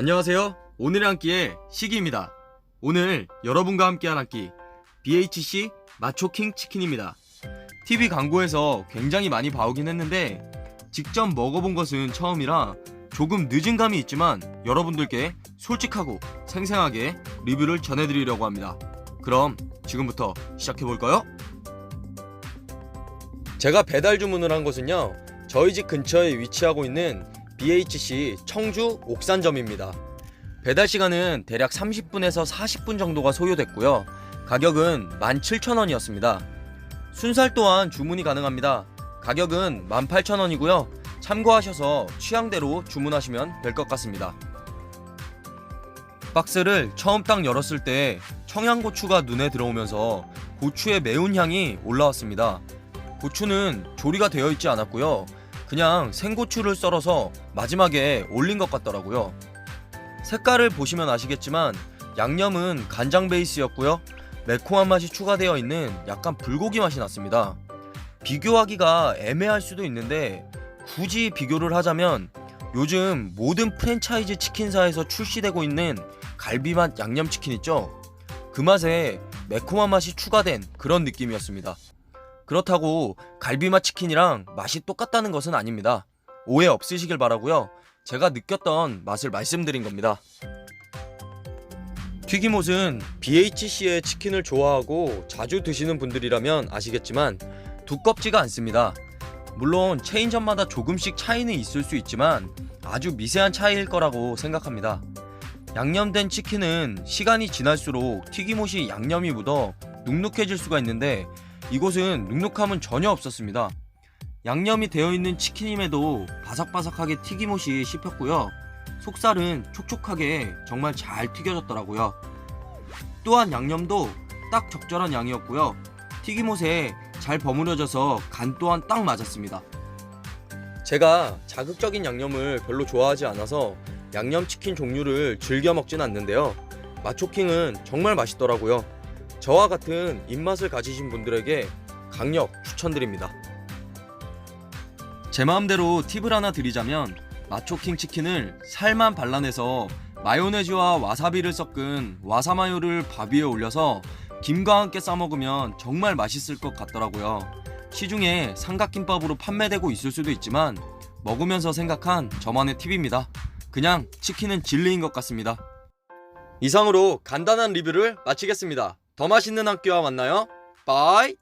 안녕하세요. 오늘의 한 끼의 시기입니다. 오늘 여러분과 함께할 한 끼, BHC 마초킹 치킨입니다. TV 광고에서 굉장히 많이 봐오긴 했는데, 직접 먹어본 것은 처음이라 조금 늦은 감이 있지만 여러분들께 솔직하고 생생하게 리뷰를 전해드리려고 합니다. 그럼 지금부터 시작해볼까요? 제가 배달 주문을 한 곳은요, 저희 집 근처에 위치하고 있는 BHC 청주 옥산점입니다. 배달 시간은 대략 30분에서 40분 정도가 소요됐고요. 가격은 17,000원이었습니다. 순살 또한 주문이 가능합니다. 가격은 18,000원이고요. 참고하셔서 취향대로 주문하시면 될 것 같습니다. 박스를 처음 딱 열었을 때 청양고추가 눈에 들어오면서 고추의 매운 향이 올라왔습니다. 고추는 조리가 되어 있지 않았고요. 그냥 생고추를 썰어서 마지막에 올린 것 같더라고요. 색깔을 보시면 아시겠지만 양념은 간장 베이스였고요. 매콤한 맛이 추가되어 있는 약간 불고기 맛이 났습니다. 비교하기가 애매할 수도 있는데 굳이 비교를 하자면 요즘 모든 프랜차이즈 치킨사에서 출시되고 있는 갈비맛 양념치킨 있죠? 그 맛에 매콤한 맛이 추가된 그런 느낌이었습니다. 그렇다고 갈비맛 치킨이랑 맛이 똑같다는 것은 아닙니다. 오해 없으시길 바라고요. 제가 느꼈던 맛을 말씀드린 겁니다. 튀김옷은 BHC의 치킨을 좋아하고 자주 드시는 분들이라면 아시겠지만 두껍지가 않습니다. 물론 체인점마다 조금씩 차이는 있을 수 있지만 아주 미세한 차이일 거라고 생각합니다. 양념된 치킨은 시간이 지날수록 튀김옷이 양념이 묻어 눅눅해질 수가 있는데 이곳은 눅눅함은 전혀 없었습니다. 양념이 되어 있는 치킨임에도 바삭바삭하게 튀김옷이 씹혔고요. 속살은 촉촉하게 정말 잘 튀겨졌더라고요. 또한 양념도 딱 적절한 양이었고요. 튀김옷에 잘 버무려져서 간 또한 딱 맞았습니다. 제가 자극적인 양념을 별로 좋아하지 않아서 양념치킨 종류를 즐겨 먹진 않는데요. 마초킹은 정말 맛있더라고요. 저와 같은 입맛을 가지신 분들에게 강력 추천드립니다. 제 마음대로 팁을 하나 드리자면 마초킹 치킨을 살만 발라내서 마요네즈와 와사비를 섞은 와사마요를 밥 위에 올려서 김과 함께 싸먹으면 정말 맛있을 것 같더라고요. 시중에 삼각김밥으로 판매되고 있을 수도 있지만 먹으면서 생각한 저만의 팁입니다. 그냥 치킨은 진리인 것 같습니다. 이상으로 간단한 리뷰를 마치겠습니다. 더 맛있는 학교와 만나요. 빠이!